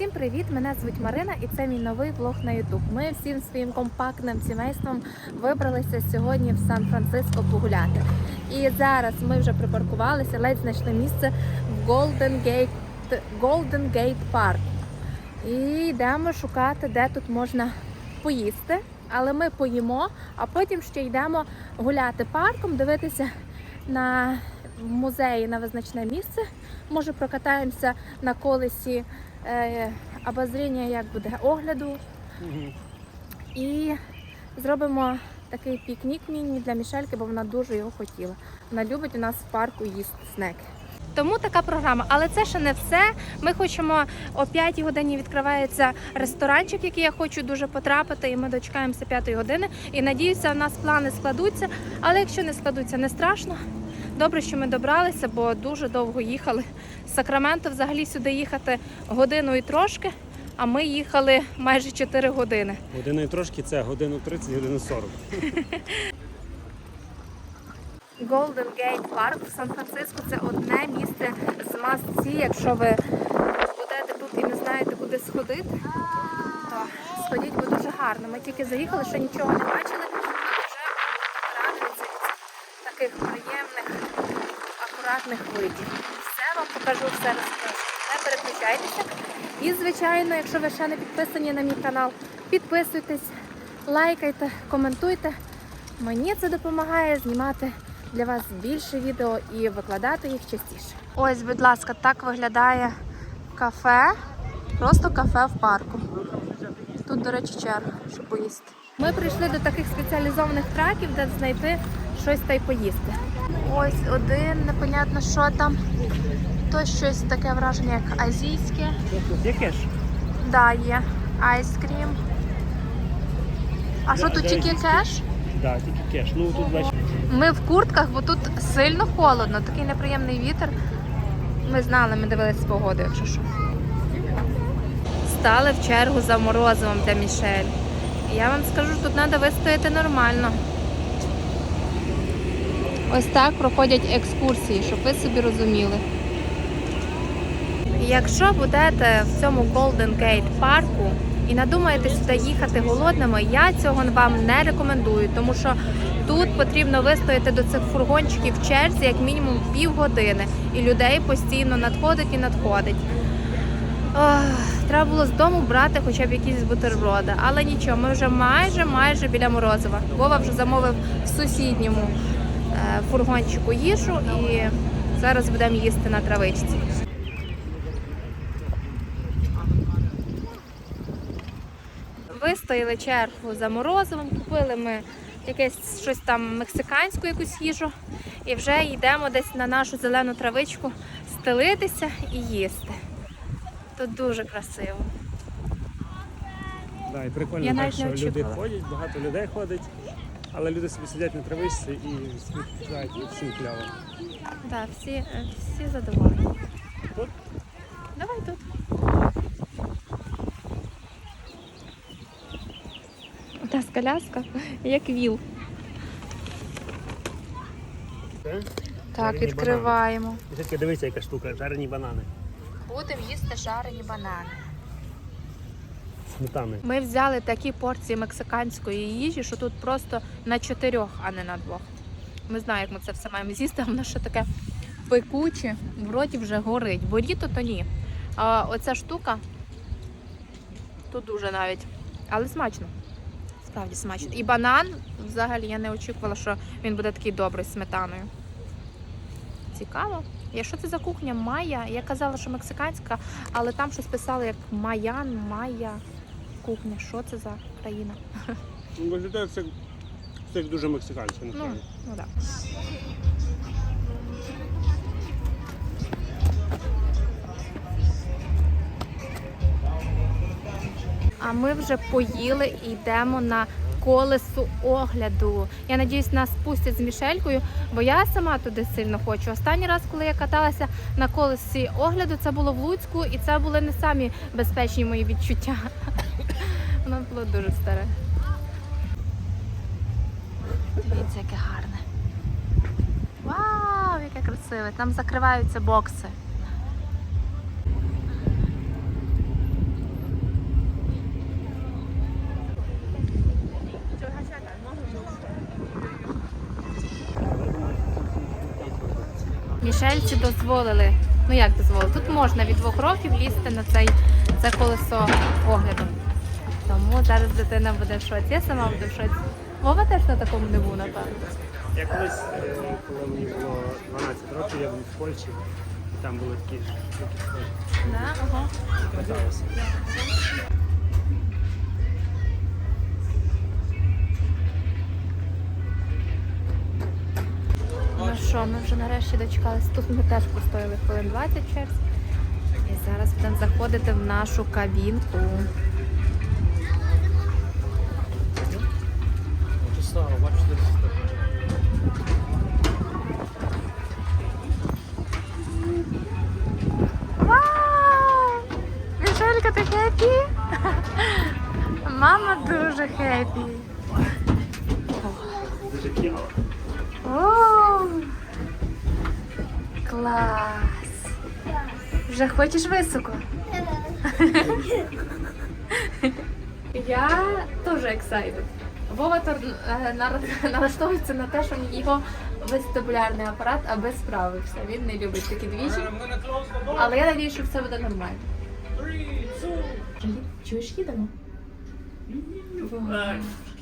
Всім привіт! Мене звуть Марина і це мій новий влог на YouTube. Ми всім своїм компактним сімейством вибралися сьогодні в Сан-Франциско погуляти. І зараз ми вже припаркувалися, ледь знайшли місце в Golden Gate, Golden Gate Park. І йдемо шукати, де тут можна поїсти. Але ми поїмо, а потім ще йдемо гуляти парком, дивитися на музеї на визначне місце. Може прокатаємося на колесі обозріння, як буде огляду. І зробимо такий пікнік міні для Мішельки, бо вона дуже його хотіла. Вона любить у нас в парку їсти снеки. Тому така програма, але це ще не все. Ми хочемо о 5 годині відкривається ресторанчик, який я хочу дуже потрапити, і ми дочекаємося 5 години. І надіюся, у нас плани складуться. Але якщо не складуться, не страшно. Добре, що ми добралися, бо дуже довго їхали. З Сакраменто взагалі сюди їхати годину і трошки, а ми їхали майже 4 години. Година і трошки це годину 30, годину 40. Golden Gate Park в Сан-Франциско це одне місце з must-see. Якщо ви будете тут і не знаєте, куди сходити, то сходіть, бо дуже гарно. Ми тільки заїхали, ще нічого не бачили, але вже радуються від таких акуратних видів. Все вам покажу, все розкажу. Не переключайтеся. І, звичайно, якщо ви ще не підписані на мій канал, підписуйтесь, лайкайте, коментуйте. Мені це допомагає знімати для вас більше відео і викладати їх частіше. Ось, будь ласка, так виглядає кафе. Просто кафе в парку. Тут, до речі, черга, щоб поїсти. Ми прийшли до таких спеціалізованих траків, де знайти щось та й поїсти. Ось один, непонятно, що там. То щось таке враження, як азійське. Яке ж? Да, є. Айскрім. А що тут тільки кеш? Так, тільки кеш. Ну тут бачиш. Ми в куртках, бо тут сильно холодно, такий неприємний вітер. Ми знали, ми дивилися погоду, якщо що. Стали в чергу за морозивом для Мішель. Я вам скажу, тут треба вистояти нормально. Ось так проходять екскурсії, щоб ви собі розуміли. Якщо будете в цьому Golden Gate парку і надумаєте сюди їхати голодними, я цього вам не рекомендую, тому що тут потрібно вистояти до цих фургончиків в черзі як мінімум півгодини, і людей постійно надходить і надходить. Ох, треба було з дому брати хоча б якісь бутерброди, але нічого, ми вже майже майже біля Морозова. Вова вже замовив в сусідньому фургончику їжу і зараз будемо їсти на травичці. Вистояли чергу за морозивом, купили ми якесь щось там мексиканську якусь їжу і вже йдемо десь на нашу зелену травичку стелитися і їсти. Тут дуже красиво. Да, і прикольно, Я так, навіть що не люди очікувала. ходять, багато людей ходить, але люди собі сидять на травичці і співають і всім кльово. Так, всі, е, всі задоволені. Тут? Давай тут. Та коляска, як віл. Це? Так, Жарені відкриваємо. Таке дивися, яка штука, жарені банани. Будемо їсти жарені банани. Сметани. Ми взяли такі порції мексиканської їжі, що тут просто на чотирьох, а не на двох. Ми знаємо, як ми це все маємо з'їсти, воно ще таке пекуче, в роті вже горить. Боріто то ні. А оця штука тут дуже навіть. Але смачно. Справді смачно. І банан взагалі я не очікувала, що він буде такий добрий сметаною. Цікаво. Я що це за кухня? Майя. Я казала, що мексиканська, але там щось писали як Майян, Майя кухня. Що це за країна? Ну, Виглядає це, це дуже мексиканське, Ну, насправді. ну так. А ми вже поїли і йдемо на колесо огляду. Я надіюсь, нас пустять з Мішелькою, бо я сама туди сильно хочу. Останній раз, коли я каталася на колесі огляду, це було в Луцьку, і це були не самі безпечні мої відчуття воно було дуже старе. Дивіться, яке гарне. Вау, яке красиве! Там закриваються бокси. Мішельці дозволили. Ну як дозволили? Тут можна від двох років лізти на цей, це колесо огляду. Тому зараз дитина буде в шоці. Я сама буду в шоці. Вова теж на такому не був, напевно. Я колись, е, коли мені було 12 років, я був в Польщі, і там були такі Да? Ага. каталися. Ну що, ми вже нарешті дочекались. Тут ми теж постояли хвилин 20 в черзі. І зараз будемо заходити в нашу кабінку. Мама дуже хеппі. О, клас! Вже хочеш високо? Я теж excited. Вова тор- е, налаштовується на те, що його вестибулярний апарат аби справився. Він не любить такі двічі. Але я надію, що все буде нормально. Чуєш, їдемо?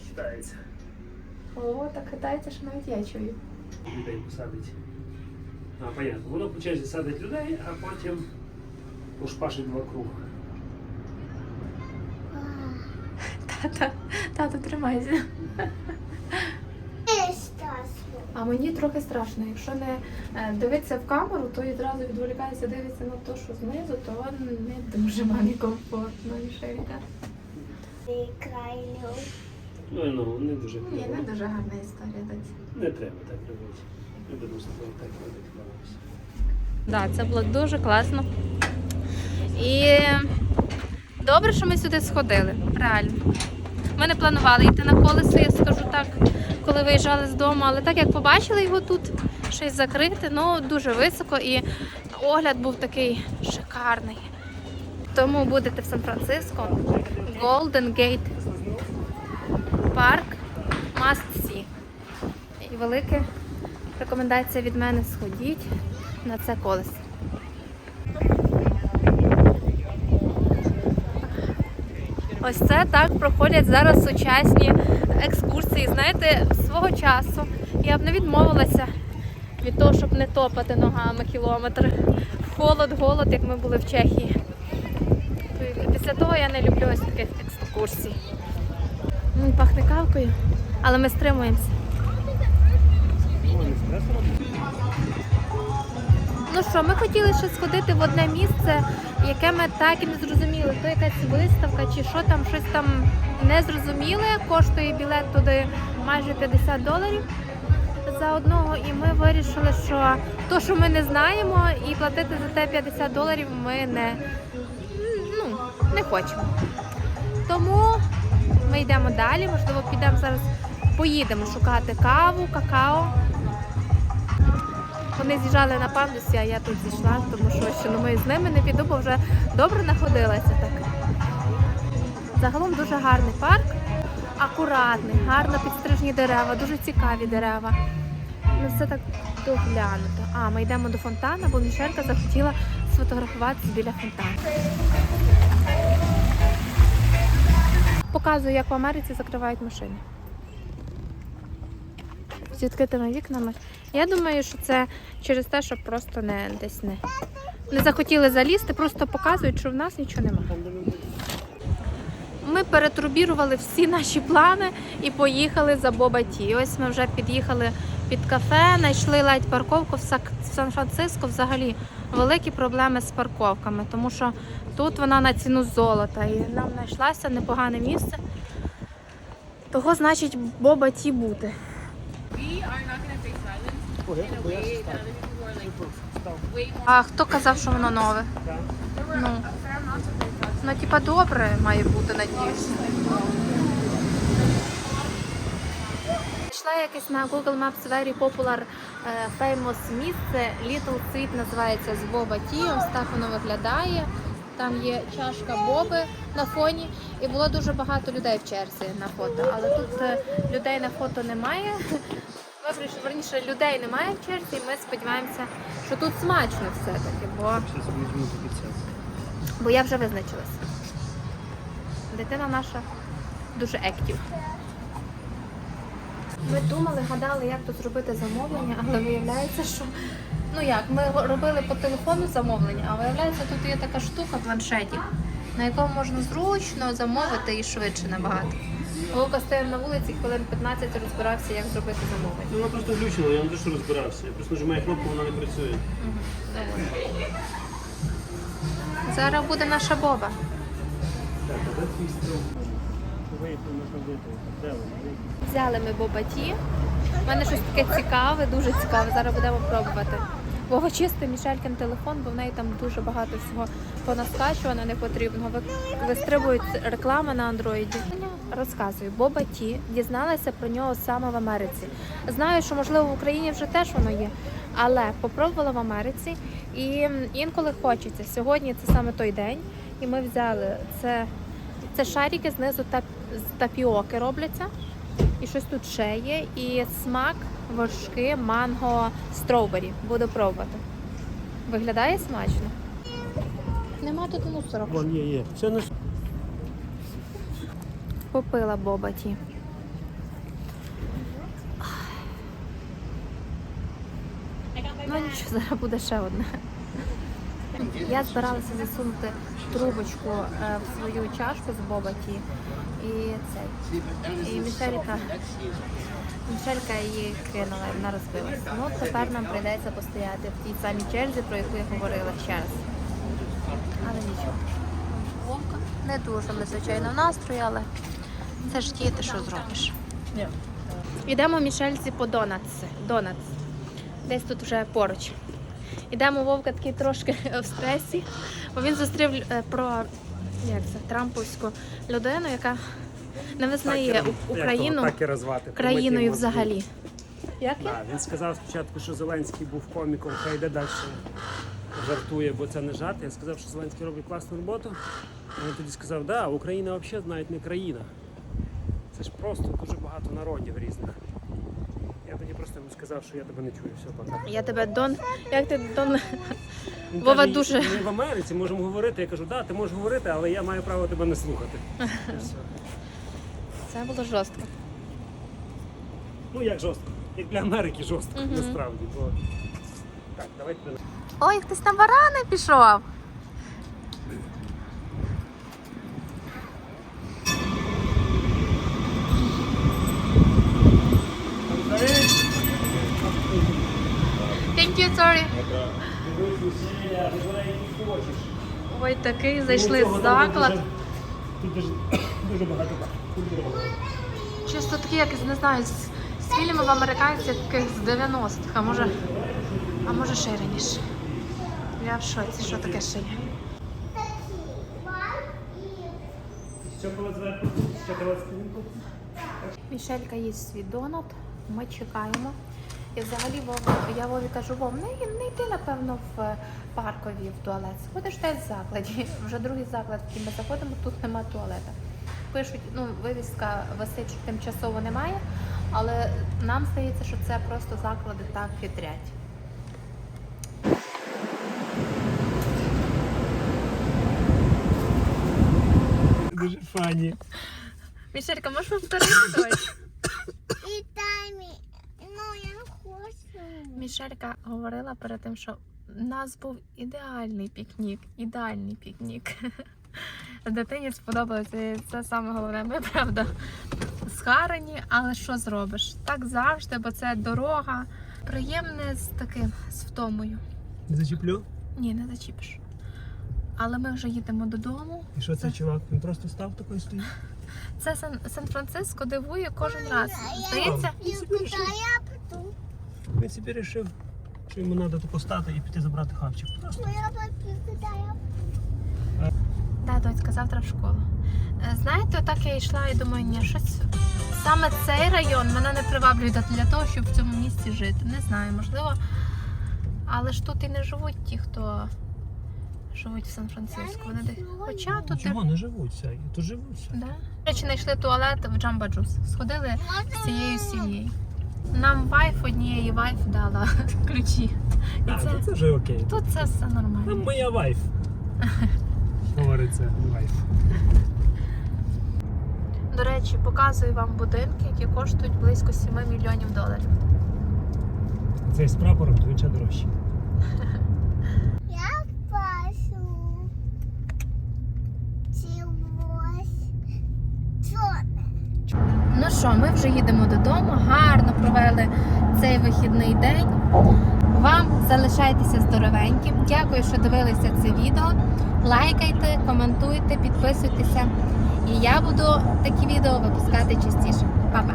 Китається. О, так хитається, що навіть я чую. Людей посадить. А, понятно. Воно по черзі садить людей, а потім ушпашить вокруг. Тата, тата, тримайся. А мені трохи страшно. Якщо не е, дивитися в камеру, то відразу відволікається, дивиться на те, що знизу, то не дуже мамі комфортно, Мішелька. Ну, ну, не дуже Ні, не дуже гарна історія, доці. Не треба так робити. Я думаю, що так робити. Так, це було дуже класно. І добре, що ми сюди сходили, реально. Ми не планували йти на колесо, я скажу так, коли виїжджали з дому, але так як побачили його тут, щось закрите, ну дуже високо і огляд був такий шикарний. Тому будете в Сан-Франциско, Golden Gate Park Must See. І велика рекомендація від мене сходіть на це колесо. Ось це так проходять зараз сучасні екскурсії. Знаєте, свого часу я б не відмовилася від того, щоб не топати ногами кілометри. Холод, голод, як ми були в Чехії. Після того я не люблю ось таких екскурсій. Пахне кавкою, але ми стримуємося. Ну що, ми хотіли ще сходити в одне місце, яке ми так і не зрозуміли. То якась виставка чи що там, щось там не зрозуміли. Коштує білет туди майже 50 доларів за одного. І ми вирішили, що то, що ми не знаємо, і платити за те 50 доларів ми не, не хочемо. Тому ми йдемо далі. Можливо, підемо зараз, поїдемо шукати каву, какао. Вони з'їжджали на пандусі, а я тут зійшла, тому що ще ну, ми з ними не піду, бо вже добре находилася так. Загалом дуже гарний парк, акуратний, гарно підстрижні дерева, дуже цікаві дерева. Ну все так доглянуто. А, ми йдемо до фонтана, бо Мішелька захотіла сфотографуватися біля фонтану. Показую, як в Америці закривають машини з відкритими вікнами. Я думаю, що це через те, що просто не десь не, не захотіли залізти, просто показують, що в нас нічого немає. Ми перетрубірували всі наші плани і поїхали за Боба Ті. Ось ми вже під'їхали під кафе, знайшли ледь парковку в Сан-Франциско. Взагалі великі проблеми з парковками, тому що тут вона на ціну золота. І нам знайшлося непогане місце. Того значить Боба Ті бути. А хто казав, що воно нове? Thoughts. Ну, типа, добре має бути, надіюсь. Йшла якесь на Google Maps very popular е, famous місце. Little Sweet називається з Боба Ті. Ось так воно виглядає. Там є чашка Боби на фоні, і було дуже багато людей в черзі на фото. Але тут е, людей на фото немає. Добре, що верніше людей немає в черзі, і ми сподіваємося, що тут смачно все-таки, бо, бо я вже визначилася. Дитина наша дуже ектив. Ми думали, гадали, як тут зробити замовлення, але виявляється, що ну як, ми робили по телефону замовлення, а виявляється, тут є така штука планшетів, на якому можна зручно замовити і швидше набагато. Вовка стояв на вулиці, хвилин 15 розбирався, як зробити замовлення. Ну, Вона просто включена, я не те, що розбирався. Я просто нажимаю кнопку, вона не працює. Зараз буде наша боба. Так, а де твій струм? Виїхав можна вийти. Взяли ми бобаті. У мене щось таке цікаве, дуже цікаве. Зараз будемо пробувати. Бо чисто Мішелькин телефон, бо в неї там дуже багато всього понаскачувано непотрібного. Ви- Вистрибують реклама на андроїді. Розказую, Боба Ті дізналася про нього саме в Америці. Знаю, що можливо в Україні вже теж воно є, але попробувала в Америці і інколи хочеться. Сьогодні це саме той день, і ми взяли це. Це шарики знизу тап, з тапіоки робляться. І щось тут ще є. І смак вершки, манго, строубері. Буду пробувати. Виглядає смачно. Нема тут мусора. Вон є, є. Все на Попила боба ті. Ну нічого, зараз буде ще одне. Я збиралася засунути трубочку е, в свою чашку з боба ті. І цей. І Мішелька, Мішелька її кинула, вона розбилася. Ну тепер нам прийдеться постояти в тій самій черзі, про яку я говорила ще раз. Але нічого. Не дуже ми, звичайно, в настрої, але це ж діти, що зробиш. Йдемо Мішельці по Донатс. Донатс. Десь тут вже поруч. Ідемо Вовка такий трошки в стресі, бо він зустрів е, про як це, трамповську людину, яка не визнає Україну країною взагалі. Як? Да, він сказав спочатку, що Зеленський був коміком, хай йде далі жартує, бо це не жарт. Я сказав, що Зеленський робить класну роботу. Він тоді сказав, да, Україна взагалі навіть не країна. Це ж просто дуже багато народів різних. Я тоді просто йому сказав, що я тебе не чую, все, пока. Я тебе Дон. Як ти Дон? Він Вова каже, дуже- Ми в Америці можемо говорити. Я кажу, да, ти можеш говорити, але я маю право тебе не слухати. І все. Це було жорстко. Ну як жорстко? Як для Америки жорстко, Мгм. насправді. Бо... Так, давайте. Ой, хтось на барани пішов. You, sorry. Ой, такий зайшли в заклад. Тут дуже, дуже багато культури. Чисто такий, як не знаю, з, з фільмів американців таких з 90-х, а може, а може ще раніше. Я в шоці, що таке ще є. Шоколад зверху, шоколад спинку. Мішелька їсть свій донат, ми чекаємо. І взагалі Вова, я Вові кажу, Вов, не, не йди, напевно, в паркові в туалет. Сходиш десь в закладі. Вже другий заклад, в який ми заходимо, тут нема туалета. Пишуть, ну, вивіска висить, що тимчасово немає, але нам здається, що це просто заклади так підрять. Дуже фані. Мішелька, можеш повторити дощ? І таймі. Ну, я не хочу. Мішелька говорила перед тим, що у нас був ідеальний пікнік, ідеальний пікнік. Дитині сподобалося, це саме головне. Ми правда схарані, але що зробиш? Так завжди, бо це дорога. Приємне з таким з втомою. Не зачіплю? Ні, не зачіпиш. Але ми вже їдемо додому. І що цей чувак? Він просто став такий стоїть. Це Сан- Сан-Франциско дивує кожен раз. Здається, Він собі вирішив, що йому треба тут постати і піти забрати хавчик. Просто. Да, дочка, завтра в школу. Е, Знаєте, отак я йшла і думаю, ні, щось саме цей район мене не приваблює для- того, щоб в цьому місті жити. Не знаю, можливо. Але ж тут і не живуть ті, хто живуть в Сан-Франциско. Вони де... Хоча тут. Чого не живуть всякі? То живуть всякі. Да. До речі, знайшли туалет в Джамба Джус. Сходили з цією сім'єю. Нам вайф однієї вайф дала ключі. І А, це, то це вже окей. тут це все Там нормально. моя вайф. Говориться, вайф. До речі, показую вам будинки, які коштують близько 7 мільйонів доларів. Цей з прапором, то він Ну що, ми вже їдемо додому, гарно провели цей вихідний день. Вам залишайтеся здоровеньким. Дякую, що дивилися це відео. Лайкайте, коментуйте, підписуйтеся. І я буду такі відео випускати частіше. Па-па!